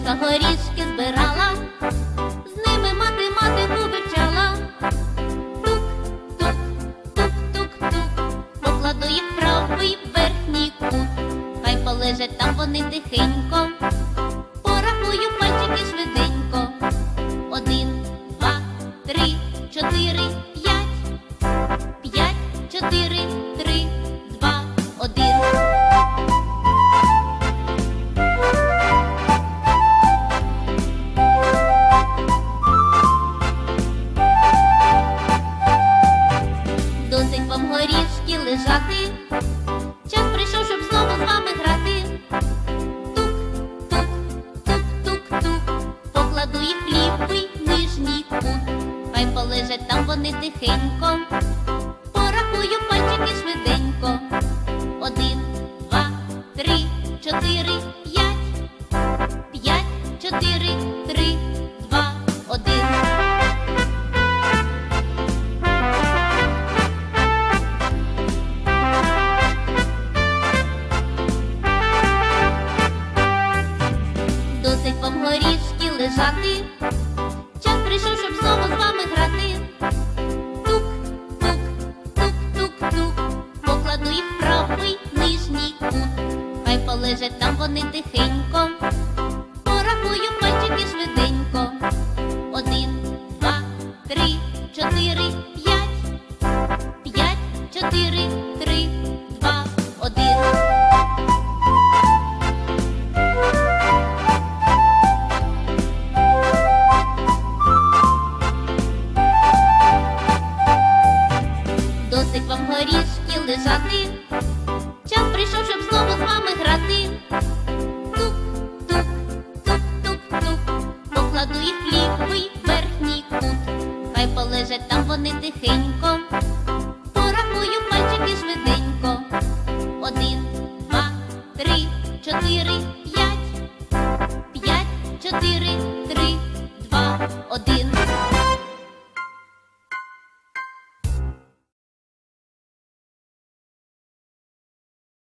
Дочка горішки збирала, з ними математику вивчала. Тук, тук, тук, тук, тук, покладу їх в правий верхній кут. Хай полежать там вони тихенько, порахую пальчики швиденько. Один, два, три, чотири, п'ять, п'ять, чотири, три. горішки лежати. Час прийшов, щоб знову з вами грати. Тук, тук, тук, тук, тук, покладу їх ліпий, нижній кут. Хай полежать там вони тихенько. Порахую пальчики швиденько. Один, два, три, чотири. Лежати. Час прийшов, щоб знову з вами грати. Тук, тук, тук, тук, тук. Покладу їх правий нижній кут. Хай полежать там вони тихенько. Порахую пальчики швиденько. Один, два, три, чотири, п'ять. П'ять, чотири, Досить вам горішки лежати. Час прийшов, щоб знову з вами грати. Тук, тук, тук, тук, тук, покладу їх в лівий верхній кут. Хай полежать там вони тихенько. Порахую пальчики швиденько. Один, два, три, чотири, п'ять, п'ять, чотири.